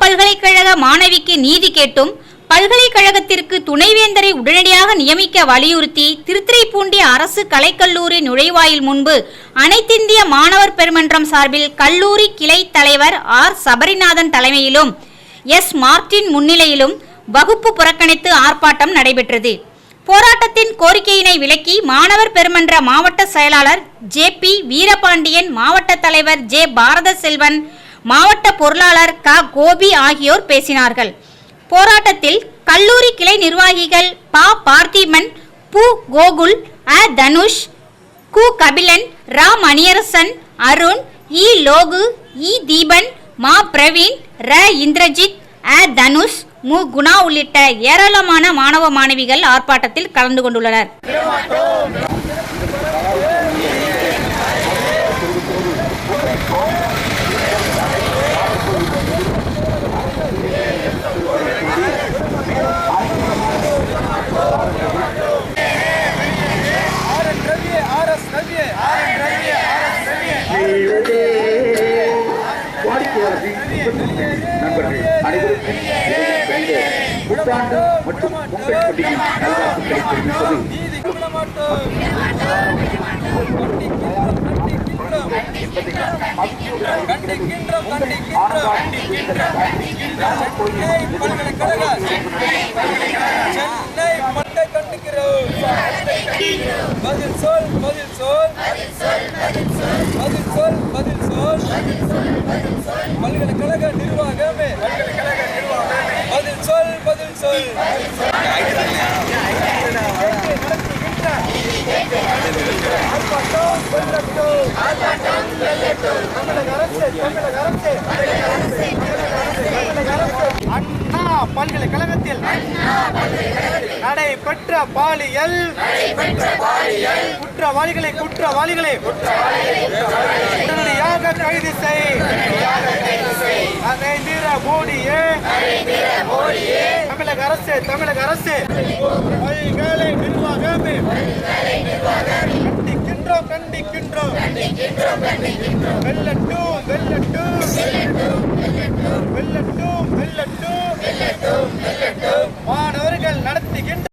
பல்கலைக்கழக மாணவிக்கு நீதி கேட்டும் பல்கலைக்கழகத்திற்கு துணைவேந்தரை உடனடியாக நியமிக்க வலியுறுத்தி திருத்துறைப்பூண்டி அரசு கலைக்கல்லூரி நுழைவாயில் முன்பு அனைத்திந்திய மாணவர் பெருமன்றம் சார்பில் கல்லூரி கிளை தலைவர் ஆர். சபரிநாதன் தலைமையிலும் எஸ். மார்டின் முன்னிலையிலும் வகுப்பு புறக்கணித்து ஆர்ப்பாட்டம் நடைபெற்றது. போராட்டத்தின் கோரிக்கையினை விலக்கி மாணவர் பெருமன்ற மாவட்ட செயலாளர் ஜே. பி. வீரபாண்டியன் மாவட்ட தலைவர் ஜே. பாரத செல்வன் மாவட்ட பொருளாளர் க. கோபி ஆகியோர் பேசினார்கள். போராட்டத்தில் கல்லூரி கிளை நிர்வாகிகள் ப. பார்த்திபன் பு. கோகுல் அ. தனுஷ் கு. கபிலன் ரா. மணியரசன் அருண் இ. லோகு இ. தீபன் மா. பிரவீன் ர. இந்திரஜித் அ. தனுஷ் மு. குணா உள்ளிட்ட ஏராளமான மாணவ மாணவிகள் ஆர்ப்பாட்டத்தில் கலந்து கொண்டுள்ளனர். புத்தாண்டு மற்றும் பொங்கல் பண்டிகை நல்வாழ்த்துக்களை தெரிவிப்பது கண்டிக்கின்றோம். கண்டிக்கின்றோம் சென்னை பல்கலைக்கழக சென்னை மட்டை கண்டிக்கிறோம் பதில் சொல் பதில் சொல் பதில் சொல் பதில் சொல் பல்கலைக்கழக நிர்வாகமே பல்கலைக்கழக அண்ணா பல்கலைக்கழகத்தில் நடைபெற்ற பாலியல் குற்றவாளிகளை குற்றவாளிகளை உடனடியாக கைது செய். நரேந்திர மோடியே. தமிழக அரசு தமிழக அரசு. பல்கலை நிர்வாகமே. கண்டிக்கின்றோம் கண்டிக்கின்றோம். வெல்லட்டும். வெல்லட்டும் வெல்லட்டும்.